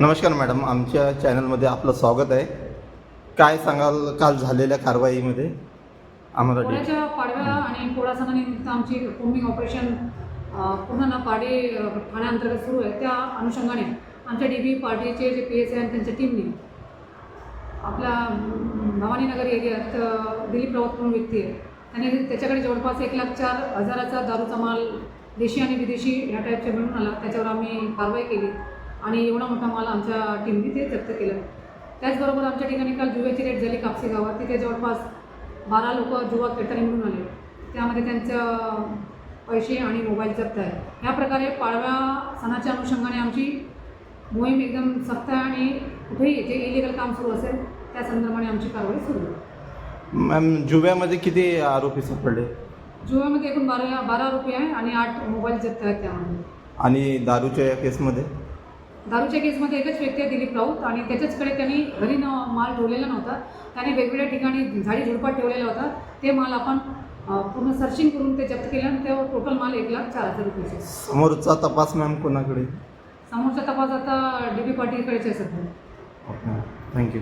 नमस्कार मॅडम आमच्या चॅनलमध्ये आपलं स्वागत आहे. काय सांगाल काल झालेल्या कारवाईमध्ये? आम्हाला पोळ्याच्या पाडव्या आणि पोळा सणानिमित्त आमची कोम्बिंग ऑपरेशन पुन्हा पूर्ण ना पाडे ठाण्याअंतर्गत सुरू आहे. त्या अनुषंगाने आमच्या डी बी पार्टीचे जे पी एस आहे आणि त्यांच्या टीमने आपल्या भवानीनगर एरियात दिलीप राऊत म्हणून व्यक्ती आहे. त्याने त्याच्याकडे जवळपास एक लाख चार हजाराचा दारूचा माल देशी आणि विदेशी ह्या टाईपचे मिळून आला. त्याच्यावर आम्ही कारवाई केली. आणि एवढा मोठा माल आमच्या टीमने ते जप्त केला. त्याचबरोबर आमच्या ठिकाणी काल जुव्याची रेट झाली कापसे गावात. तिथे जवळपास बारा लोक जुवा खेळताना मिळून आले. त्यामध्ये त्यांचं पैसे आणि मोबाईल जप्त आहे. ह्या प्रकारे पाडव्या सणाच्या अनुषंगाने आमची मोहीम एकदम सक्त आहे आणि कुठेही जे इलिगल काम सुरू असेल त्या संदर्भाने आमची कारवाई सुरू आहे. मॅम जुव्यामध्ये किती आरोपी सापडले? जुव्यामध्ये एकूण बारा बारा रुपये आहे आणि आठ मोबाईल जप्त आहेत त्यामध्ये. आणि दारूच्या या केसमध्ये? दारूच्या केसमध्ये एकच व्यक्ती आहे दिलीप राऊत आणि त्याच्याचकडे त्यांनी घरी न माल ठेवलेला नव्हता. त्याने वेगवेगळ्या ठिकाणी झाडी झुडपात ठेवलेला होता. ते माल आपण पूर्ण सर्चिंग करून ते जप्त केलं आणि ते टोटल माल एक लाख चार हजार रुपयाचे समोरचा तपास मॅम कोणाकडे? समोरचा तपास आता डी बी पाटीलकडेच आहे सध्या. Okay thank you.